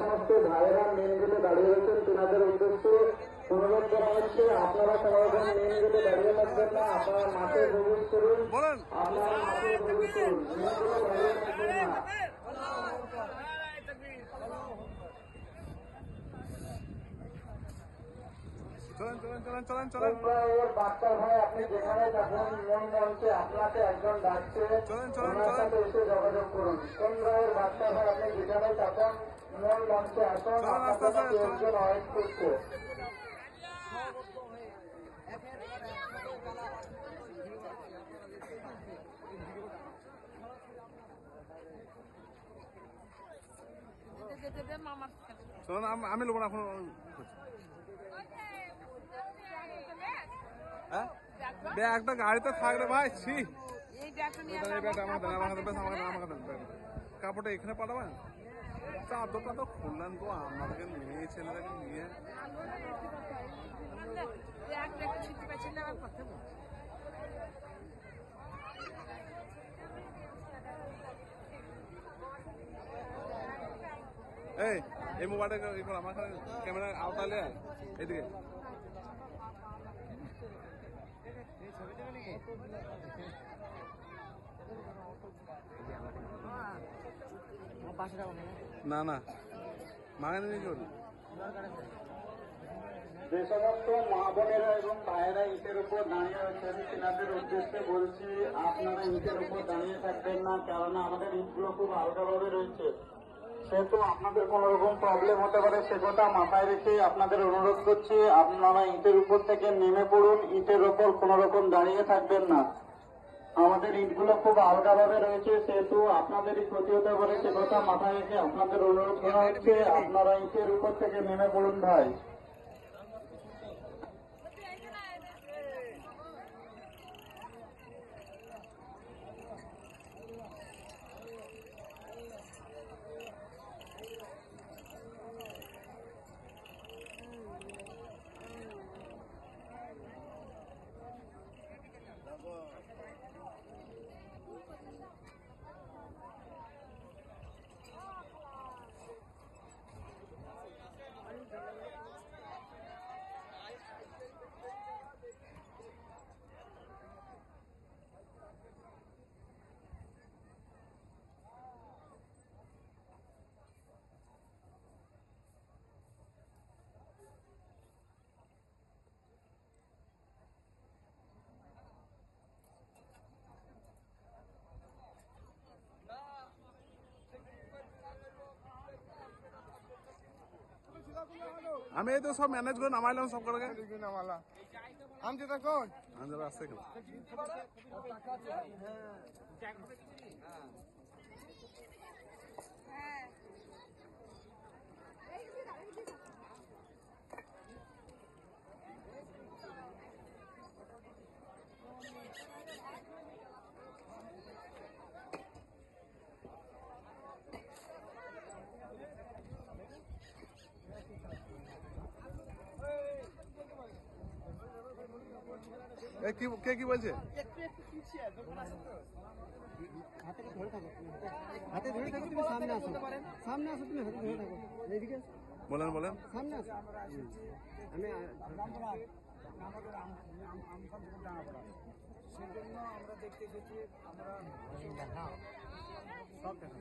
সমস্ত ভাইয়েরা মেন গেটে দাঁড়িয়ে রয়েছেন। তেনাদের উদ্দেশ্যে অনুরোধ করা হচ্ছে আপনারা সমাধান মেন গেটে দাঁড়িয়ে থাকবেন না আপনারা মাঠে প্রবেশ করুন। আপনারা মাঠে প্রবেশ করুন। দাঁড়িয়ে থাকবেন না। চলেন চলেন চলেন ভাই আপনি যেখানে থাকুন মন মঞ্চে আপনাকে একজন ডাকছে। চলেন, চলেন, চলেন। সাথে এসে যোগাযোগ করুন। কোনপ্রায়ের বাচ্চা ভাই আপনি যেখানে থাকুন মন মঞ্চে আসুন। একজন করছে। আমি লোক এখন হ্যাঁ? ব্যাগটা গাড়িতে থাকলে ভাই ছি। কাপড়টা এখানে পাঠাবেন? চাদরটা তো খুললেন তো আমাদেরকে নিয়ে ছেলেটাকে নিয়ে। এই এই মোবাইলটা আমার ক্যামেরা আওতালে এদিকে। না না। নিয়ে যে সমস্ত মা বোনেরা এবং ভাইয়েরা ইটের উপর দাঁড়িয়ে রয়েছেন, তেনাদের উদ্দেশ্যে বলছি, আপনারা ইটের উপর দাঁড়িয়ে থাকবেন না, কেননা আমাদের ইটগুলো খুব আলগাভাবে রয়েছে। সেহেতু আপনাদের কোনো রকম প্রবলেম হতে পারে, সে কথা মাথায় রেখে আপনাদের অনুরোধ করছি, আপনারা ইটের উপর থেকে নেমে পড়ুন, ইটের উপর কোনো রকম দাঁড়িয়ে থাকবেন না। আমাদের ইটগুলো খুব আলগাভাবে রয়েছে, সেহেতু আপনাদেরই ক্ষতি হতে পারে, সে কথা মাথায় রেখে আপনাদের অনুরোধ করা হচ্ছে, আপনারা ইটের উপর থেকে নেমে পড়ুন ভাই। আমি এই তো সব ম্যানেজ করে নামাইলাম সব করে নামালা আনতে থাকুন আমাদের আসতে গেল। কি কে কি বলছে? হাতে ধরে থাকো? তুমি সামনে আসো। সামনে আসো তুমি হাতে ধরে থাকো। এইদিকে। বলেন বলেন। সামনে আসো। আমি সেজন্য আমরা দেখতে এসেছি আমরা সব দেখা